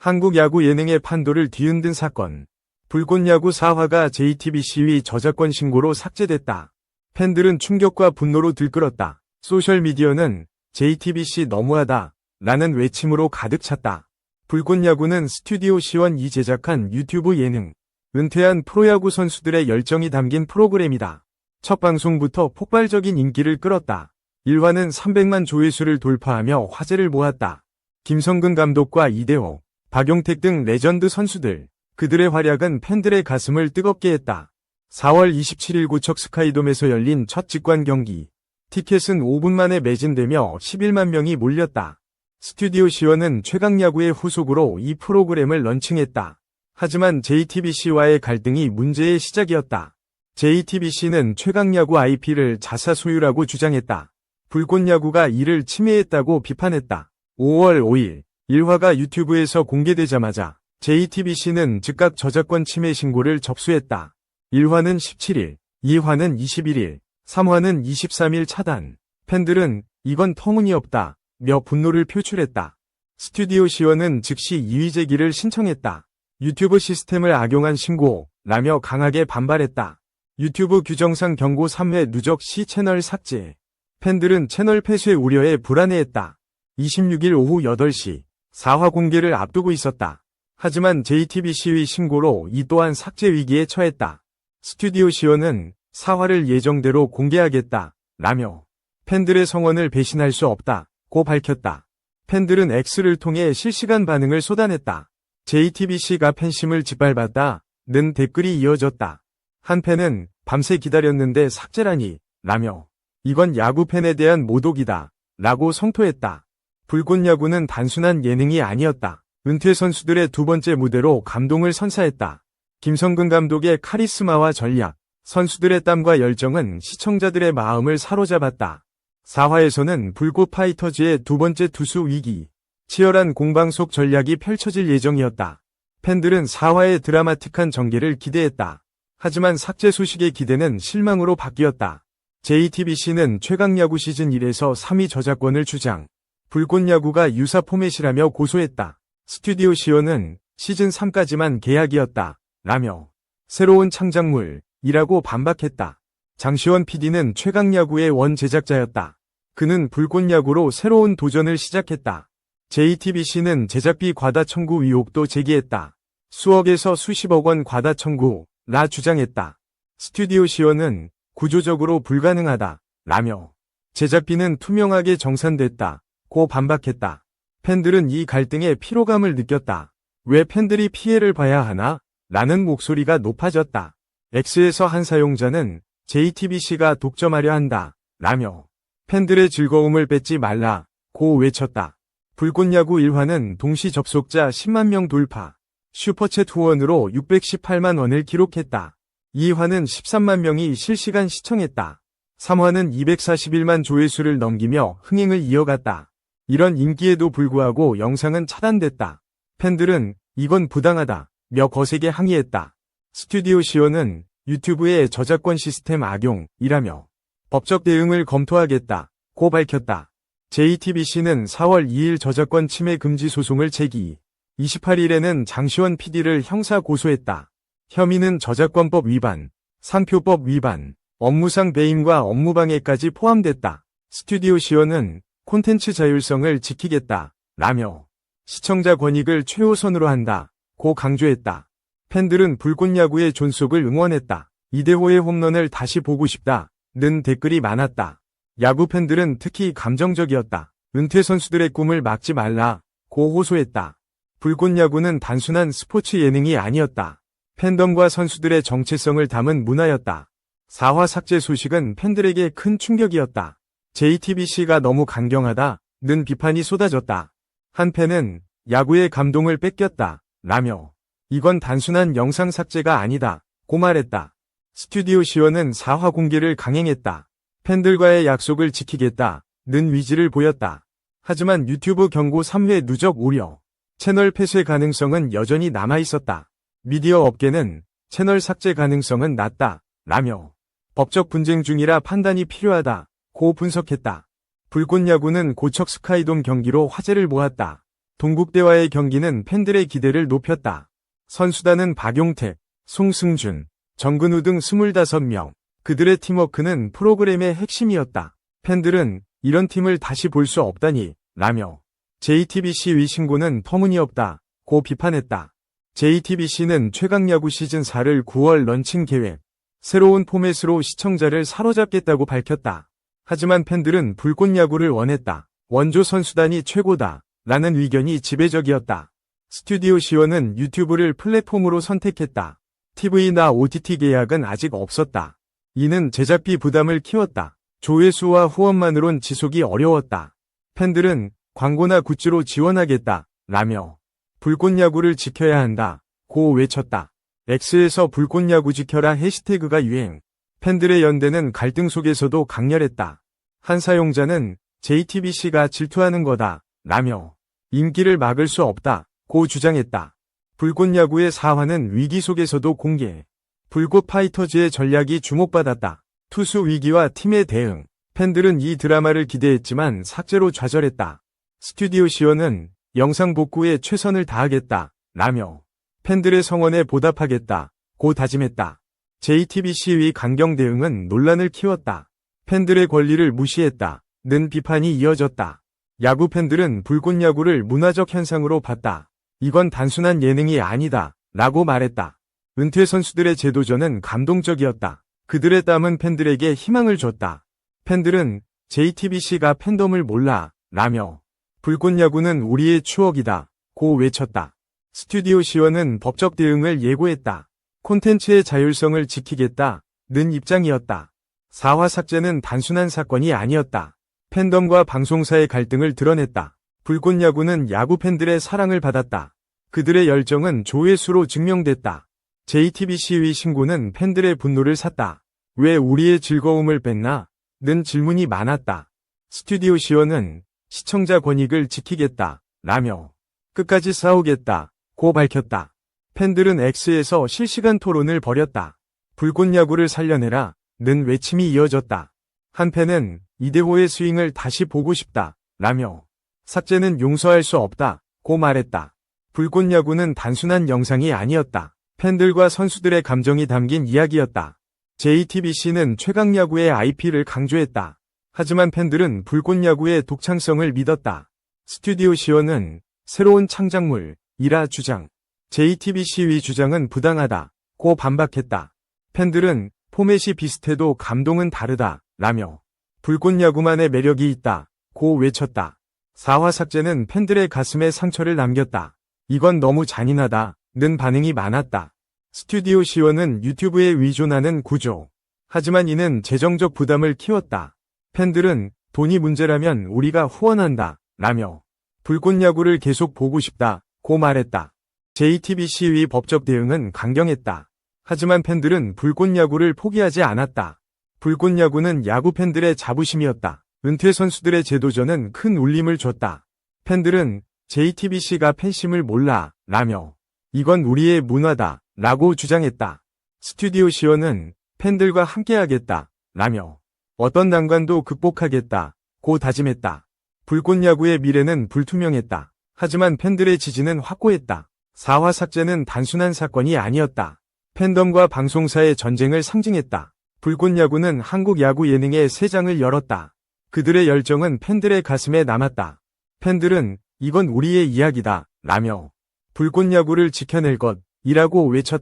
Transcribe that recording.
한국 야구 예능의 판도를 뒤흔든 사건. 불꽃 야구 4화가 JTBC 저작권 신고로 삭제됐다. 팬들은 충격과 분노로 들끓었다. 소셜미디어는 JTBC 너무하다 라는 외침으로 가득 찼다. 불꽃 야구는 스튜디오 시원이 제작한 유튜브 예능. 은퇴한 프로야구 선수들의 열정이 담긴 프로그램이다. 첫 방송부터 폭발적인 인기를 끌었다. 1화는 300만 조회수를 돌파하며 화제를 모았다. 김성근 감독과 이대호, 박용택 등 레전드 선수들, 그들의 활약은 팬들의 가슴을 뜨겁게 했다. 4월 27일 고척 스카이돔에서 열린 첫 직관 경기. 티켓은 5분 만에 매진되며 11만 명이 몰렸다. 스튜디오 시원은 최강야구의 후속으로 이 프로그램을 런칭했다. 하지만 JTBC와의 갈등이 문제의 시작이었다. JTBC는 최강야구 IP를 자사 소유라고 주장했다. 불꽃야구가 이를 침해했다고 비판했다. 5월 5일 1화가 유튜브에서 공개되자마자 JTBC는 즉각 저작권 침해 신고를 접수했다. 1화는 17일, 2화는 21일, 3화는 23일 차단. 팬들은 이건 터무니없다. 며 분노를 표출했다. 스튜디오 시원은 즉시 이의 제기를 신청했다. 유튜브 시스템을 악용한 신고, 라며 강하게 반발했다. 유튜브 규정상 경고 3회 누적 시 채널 삭제. 팬들은 채널 폐쇄 우려에 불안해했다. 26일 오후 8시 4화 공개를 앞두고 있었다. 하지만 JTBC의 신고로 이 또한 삭제 위기에 처했다. 스튜디오 시원은 4화를 예정대로 공개하겠다. 라며 팬들의 성원을 배신할 수 없다. 고 밝혔다. 팬들은 X를 통해 실시간 반응을 쏟아냈다. JTBC가 팬심을 짓밟았다. 는 댓글이 이어졌다. 한 팬은 밤새 기다렸는데 삭제라니. 라며 이건 야구 팬에 대한 모독이다. 라고 성토했다. 불꽃 야구는 단순한 예능이 아니었다. 은퇴 선수들의 두 번째 무대로 감동을 선사했다. 김성근 감독의 카리스마와 전략, 선수들의 땀과 열정은 시청자들의 마음을 사로잡았다. 4화에서는 불꽃 파이터즈의 두 번째 투수 위기, 치열한 공방 속 전략이 펼쳐질 예정이었다. 팬들은 4화의 드라마틱한 전개를 기대했다. 하지만 삭제 소식의 기대는 실망으로 바뀌었다. JTBC는 최강야구 시즌 1에서 3위 저작권을 주장, 불꽃 야구가 유사 포맷이라며 고소했다. 스튜디오 시어는 시즌 3까지만 계약이었다. 라며 새로운 창작물이라고 반박했다. 장시원 PD는 최강야구의 원 제작자였다. 그는 불꽃야구로 새로운 도전을 시작했다. JTBC는 제작비 과다 청구 의혹도 제기했다. 수억에서 수십억 원 과다 청구라 주장했다. 스튜디오 시어는 구조적으로 불가능하다. 라며 제작비는 투명하게 정산됐다. 고 반박했다. 팬들은 이 갈등에 피로감을 느꼈다. 왜 팬들이 피해를 봐야 하나? 라는 목소리가 높아졌다. X에서 한 사용자는 JTBC가 독점하려 한다. 라며 팬들의 즐거움을 뺏지 말라. 고 외쳤다. 불꽃야구 1화는 동시 접속자 10만 명 돌파. 슈퍼챗 후원으로 618만 원을 기록했다. 2화는 13만 명이 실시간 시청했다. 3화는 241만 조회수를 넘기며 흥행을 이어갔다. 이런 인기에도 불구하고 영상은 차단됐다. 팬들은 이건 부당하다. 며 거세게 항의했다. 스튜디오 시어는 유튜브의 저작권 시스템 악용이라며 법적 대응을 검토하겠다. 고 밝혔다. JTBC는 4월 2일 저작권 침해 금지 소송을 제기. 28일에는 장시원 PD를 형사 고소했다. 혐의는 저작권법 위반, 상표법 위반, 업무상 배임과 업무방해까지 포함됐다. 스튜디오 시어는 콘텐츠 자율성을 지키겠다. 라며 시청자 권익을 최우선으로 한다. 고 강조했다. 팬들은 불꽃야구의 존속을 응원했다. 이대호의 홈런을 다시 보고 싶다. 는 댓글이 많았다. 야구 팬들은 특히 감정적이었다. 은퇴 선수들의 꿈을 막지 말라. 고 호소했다. 불꽃야구는 단순한 스포츠 예능이 아니었다. 팬덤과 선수들의 정체성을 담은 문화였다. 4화 삭제 소식은 팬들에게 큰 충격이었다. JTBC가 너무 강경하다. 는 비판이 쏟아졌다. 한 팬은 야구의 감동을 뺏겼다. 라며 이건 단순한 영상 삭제가 아니다. 고 말했다. 스튜디오 시원은 4화 공개를 강행했다. 팬들과의 약속을 지키겠다. 는 위지를 보였다. 하지만 유튜브 경고 3회 누적 우려, 채널 폐쇄 가능성은 여전히 남아있었다. 미디어 업계는 채널 삭제 가능성은 낮다. 라며 법적 분쟁 중이라 판단이 필요하다. 고 분석했다. 불꽃야구는 고척 스카이돔 경기로 화제를 모았다. 동국대와의 경기는 팬들의 기대를 높였다. 선수단은 박용택, 송승준, 정근우 등 25명. 그들의 팀워크는 프로그램의 핵심이었다. 팬들은 이런 팀을 다시 볼 수 없다니, 라며. JTBC 위신고는 터무니없다. 고 비판했다. JTBC는 최강야구 시즌 4를 9월 런칭 계획. 새로운 포맷으로 시청자를 사로잡겠다고 밝혔다. 하지만 팬들은 불꽃 야구를 원했다. 원조 선수단이 최고다. 라는 의견이 지배적이었다. 스튜디오 시원은 유튜브를 플랫폼으로 선택했다. TV나 OTT 계약은 아직 없었다. 이는 제작비 부담을 키웠다. 조회수와 후원만으론 지속이 어려웠다. 팬들은 광고나 굿즈로 지원하겠다. 라며 불꽃야구를 지켜야 한다. 고 외쳤다. X에서 불꽃야구 지켜라 해시태그가 유행. 팬들의 연대는 갈등 속에서도 강렬했다. 한 사용자는 JTBC가 질투하는 거다. 라며 인기를 막을 수 없다. 고 주장했다. 불꽃 야구의 사화는 위기 속에서도 공개. 불꽃 파이터즈의 전략이 주목받았다. 투수 위기와 팀의 대응. 팬들은 이 드라마를 기대했지만 삭제로 좌절했다. 스튜디오 시원은 영상 복구에 최선을 다하겠다. 라며 팬들의 성원에 보답하겠다. 고 다짐했다. JTBC의 강경 대응은 논란을 키웠다. 팬들의 권리를 무시했다. 는 비판이 이어졌다. 야구 팬들은 불꽃 야구를 문화적 현상으로 봤다. 이건 단순한 예능이 아니다. 라고 말했다. 은퇴 선수들의 재도전은 감동적이었다. 그들의 땀은 팬들에게 희망을 줬다. 팬들은 JTBC가 팬덤을 몰라. 라며 불꽃 야구는 우리의 추억이다. 고 외쳤다. 스튜디오 시원은 법적 대응을 예고했다. 콘텐츠의 자율성을 지키겠다. 는 입장이었다. 사화 삭제는 단순한 사건이 아니었다. 팬덤과 방송사의 갈등을 드러냈다. 불꽃 야구는 야구 팬들의 사랑을 받았다. 그들의 열정은 조회수로 증명됐다. JTBC의 신고는 팬들의 분노를 샀다. 왜 우리의 즐거움을 뺐나? 는 질문이 많았다. 스튜디오 시원은 시청자 권익을 지키겠다. 라며 끝까지 싸우겠다. 고 밝혔다. 팬들은 X에서 실시간 토론을 벌였다. 불꽃 야구를 살려내라. 는 외침이 이어졌다. 한 팬은 이대호의 스윙을 다시 보고 싶다. 라며 삭제는 용서할 수 없다. 고 말했다. 불꽃 야구는 단순한 영상이 아니었다. 팬들과 선수들의 감정이 담긴 이야기였다. JTBC는 최강 야구의 IP를 강조했다. 하지만 팬들은 불꽃 야구의 독창성을 믿었다. 스튜디오 시원은 새로운 창작물, 이라 주장. JTBC의 주장은 부당하다. 고 반박했다. 팬들은 포맷이 비슷해도 감동은 다르다. 라며 불꽃 야구만의 매력이 있다. 고 외쳤다. 사화 삭제는 팬들의 가슴에 상처를 남겼다. 이건 너무 잔인하다. 는 반응이 많았다. 스튜디오 시원은 유튜브에 의존하는 구조. 하지만 이는 재정적 부담을 키웠다. 팬들은 돈이 문제라면 우리가 후원한다. 라며 불꽃 야구를 계속 보고 싶다. 고 말했다. JTBC의 법적 대응은 강경했다. 하지만 팬들은 불꽃 야구를 포기하지 않았다. 불꽃 야구는 야구 팬들의 자부심이었다. 은퇴 선수들의 재도전은 큰 울림을 줬다. 팬들은 JTBC가 팬심을 몰라, 라며 이건 우리의 문화다, 라고 주장했다. 스튜디오 시원은 팬들과 함께하겠다, 라며 어떤 난관도 극복하겠다, 고 다짐했다. 불꽃 야구의 미래는 불투명했다. 하지만 팬들의 지지는 확고했다. 사화 삭제는 단순한 사건이 아니었다. 팬덤과 방송사의 전쟁을 상징했다. 불꽃 야구는 한국 야구 예능의 새 장을 열었다. 그들의 열정은 팬들의 가슴에 남았다. 팬들은 이건 우리의 이야기다. 라며 불꽃 야구를 지켜낼 것, 이라고 외쳤다.